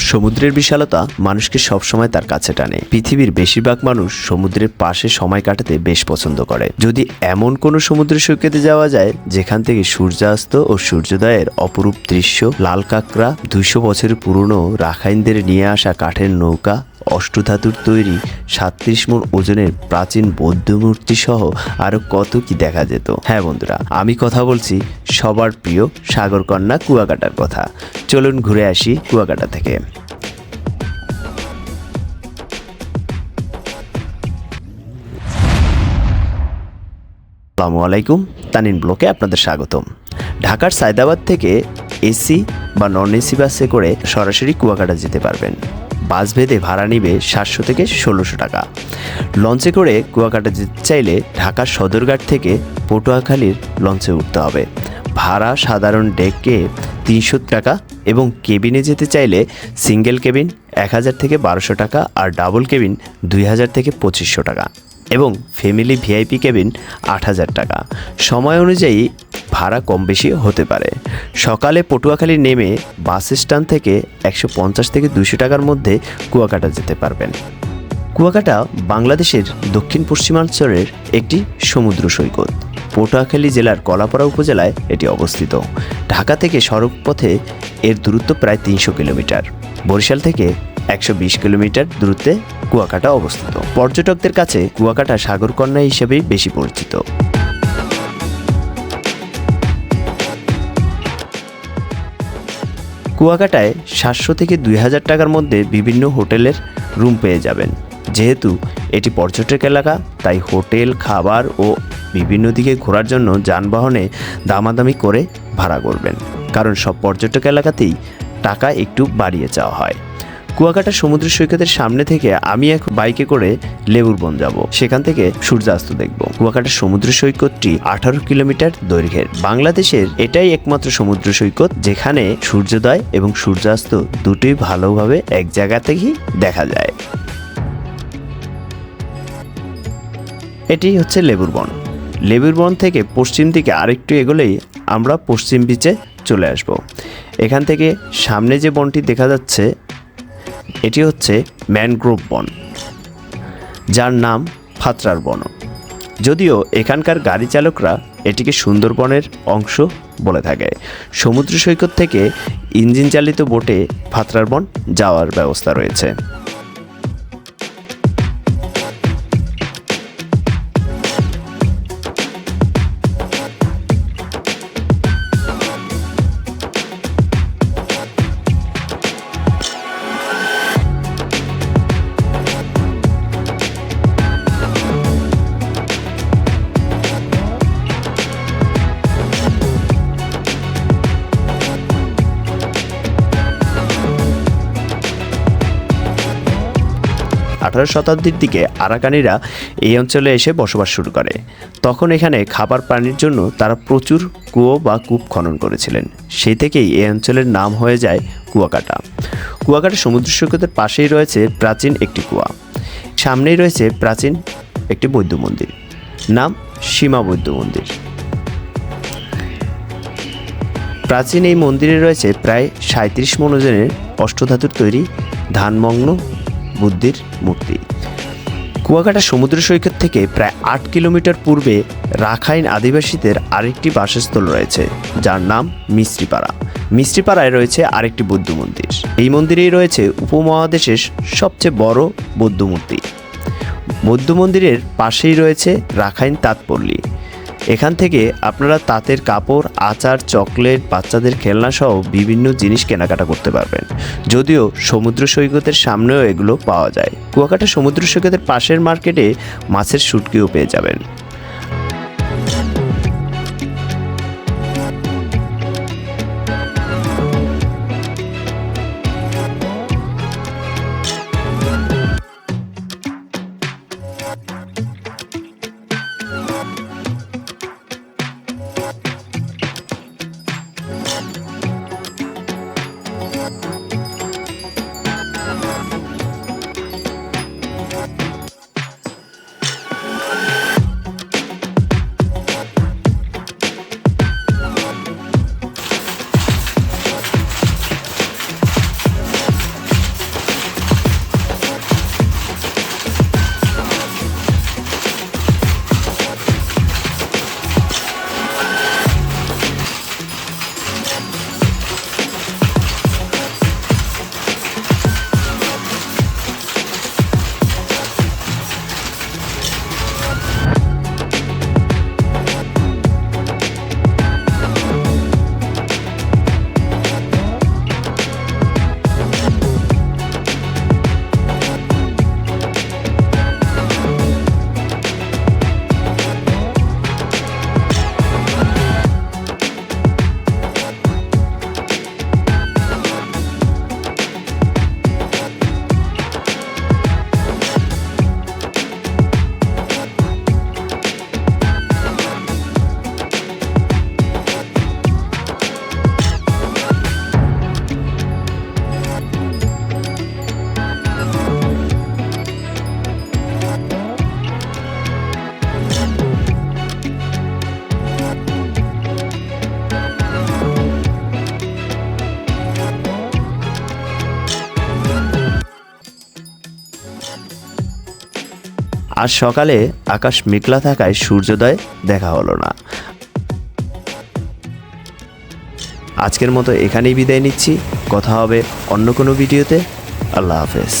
সমুদ্রের বিশালতা মানুষকে সবসময় তার কাছে টানে। পৃথিবীর বেশিরভাগ মানুষ সমুদ্রের পাশে সময় কাটাতে বেশ পছন্দ করে। যদি এমন কোনো সমুদ্র সৈকতে যাওয়া যায়, যেখান থেকে সূর্যাস্ত ও সূর্যোদয়ের অপরূপ দৃশ্য, লাল কাঁকড়া, দুইশো বছরের পুরনো রাখাইনদের নিয়ে আসা কাঠের নৌকা, অষ্টধাতুর তৈরি সাতত্রিশ মন ওজনের প্রাচীন বৌদ্ধ মূর্তি সহ আরও কত কি দেখা যেত। হ্যাঁ বন্ধুরা, আমি কথা বলছি সবার প্রিয় সাগরকন্যা কুয়াকাটার কথা। চলুন ঘুরে আসি কুয়াকাটা থেকে। আসসালামু আলাইকুম, তানিন ব্লকে আপনাদের স্বাগতম। ঢাকার সায়দাবাদ থেকে এসি বা নন এসি বাসে করে সরাসরি কুয়াকাটা যেতে পারবেন। বাস ভেদে ভাড়া নিবে সাতশো থেকে ষোলোশো টাকা। লঞ্চে করে কুয়াকাটা যেতে চাইলে ঢাকার সদরঘাট থেকে পটুয়াখালীর লঞ্চে উঠতে হবে। ভাড়া সাধারণ ডেকে তিনশো টাকা এবং কেবিনে যেতে চাইলে সিঙ্গেল কেবিন এক হাজার থেকে বারোশো টাকা আর ডাবল কেবিন দুই হাজার থেকে পঁচিশশো টাকা। এবং ফ্যামিলি ভিআইপি কেবিন আট হাজার টাকা। সময় অনুযায়ী ভাড়া কম বেশি হতে পারে। সকালে পটুয়াখালী নেমে বাস স্ট্যান্ড থেকে একশো পঞ্চাশ থেকে দুশো টাকার মধ্যে কুয়াকাটা যেতে পারবেন। কুয়াকাটা বাংলাদেশের দক্ষিণ পশ্চিমাঞ্চলের একটি সমুদ্র সৈকত। পটুয়াখালী জেলার কলাপাড়া উপজেলায় এটি অবস্থিত। ঢাকা থেকে সড়ক পথে এর দূরত্ব প্রায় তিনশো কিলোমিটার। বরিশাল থেকে একশো বিশ কিলোমিটার দূরত্বে কুয়াকাটা অবস্থিত। পর্যটকদের কাছে কুয়াকাটা সাগরকন্যা হিসেবেই বেশি পরিচিত। কুয়াকাটায় সাতশো থেকে দুই হাজার টাকার মধ্যে বিভিন্ন হোটেলের রুম পেয়ে যাবেন। যেহেতু এটি পর্যটক এলাকা, তাই হোটেল, খাবার ও বিভিন্ন দিকে ঘোরার জন্য যানবাহনে দামাদামি করে ভাড়া করবেন। কারণ সব পর্যটক এলাকাতেই টাকা একটু বাড়িয়ে চাওয়া হয়। কুয়াকাটা সমুদ্র সৈকতের সামনে থেকে আমি এক বাইকে করে লেবুর বন যাব। সেখান থেকে সূর্যাস্ত দেখব। কুয়াকাটা সমুদ্র সৈকতটি আঠারো কিলোমিটার দৈর্ঘ্যের। বাংলাদেশের এটাই একমাত্র সমুদ্র সৈকত যেখানে সূর্যোদয় এবং সূর্যাস্ত দুটোই ভালোভাবে এক জায়গা থেকেই দেখা যায়। এটি হচ্ছে লেবুর বন। লেবুর বন থেকে পশ্চিম দিকে আরেকটু এগোলেই আমরা পশ্চিম বিচে চলে আসব। এখান থেকে সামনে যে বনটি দেখা যাচ্ছে, এটি হচ্ছে ম্যানগ্রোভ বন, যার নাম ফাতরার বন। যদিও এখানকার গাড়ি চালকরা এটিকে সুন্দরবনের অংশ বলে থাকে। সমুদ্র সৈকত থেকে ইঞ্জিন চালিত বোটে ফাতরার বন যাওয়ার ব্যবস্থা রয়েছে। আঠারো শতাব্দীর দিকে আরাকানিরা এই অঞ্চলে এসে বসবাস শুরু করে। তখন এখানে খাবার পানির জন্য তারা প্রচুর কুয়ো বা কূপ খনন করেছিলেন। সেই থেকেই এই অঞ্চলের নাম হয়ে যায় কুয়াকাটা। কুয়াকাটা সমুদ্র সৈকতের পাশেই রয়েছে প্রাচীন একটি কুয়া। সামনেই রয়েছে প্রাচীন একটি বৌদ্ধ মন্দির। নাম সীমা বৌদ্ধ মন্দির। প্রাচীন এই মন্দিরে রয়েছে প্রায় সাঁত্রিশ মন ওজনের অষ্টধাতুর তৈরি ধানমগ্ন বুদ্ধির মূর্তি। কুয়াকাটা সমুদ্র সৈকত থেকে প্রায় আট কিলোমিটার পূর্বে রাখাইন আদিবাসীদের আরেকটি বাসস্থল রয়েছে, যার নাম মিস্ত্রিপাড়া মিস্ত্রিপাড়ায় রয়েছে আরেকটি বৌদ্ধ মন্দির। এই মন্দিরেই রয়েছে উপমহাদেশের সবচেয়ে বড় বৌদ্ধ মূর্তি। বৌদ্ধ মন্দিরের পাশেই রয়েছে রাখাইন তাঁতপল্লী। এখান থেকে আপনারা তাঁতের কাপড়, আচার, চকলেট, বাচ্চাদের খেলনা সহ বিভিন্ন জিনিস কেনাকাটা করতে পারবেন। যদিও সমুদ্র সৈকতের সামনেও এগুলো পাওয়া যায়। কুয়াকাটা সমুদ্র সৈকতের পাশের মার্কেটে মাছের সুটকিও পেয়ে যাবেন। আজ সকালে আকাশ মেঘলা থাকায় সূর্যোদয় দেখা হলো না। আজকের মতো এখানেই বিদায় নিচ্ছি। কথা হবে অন্য কোনো ভিডিওতে। আল্লাহ হাফেজ।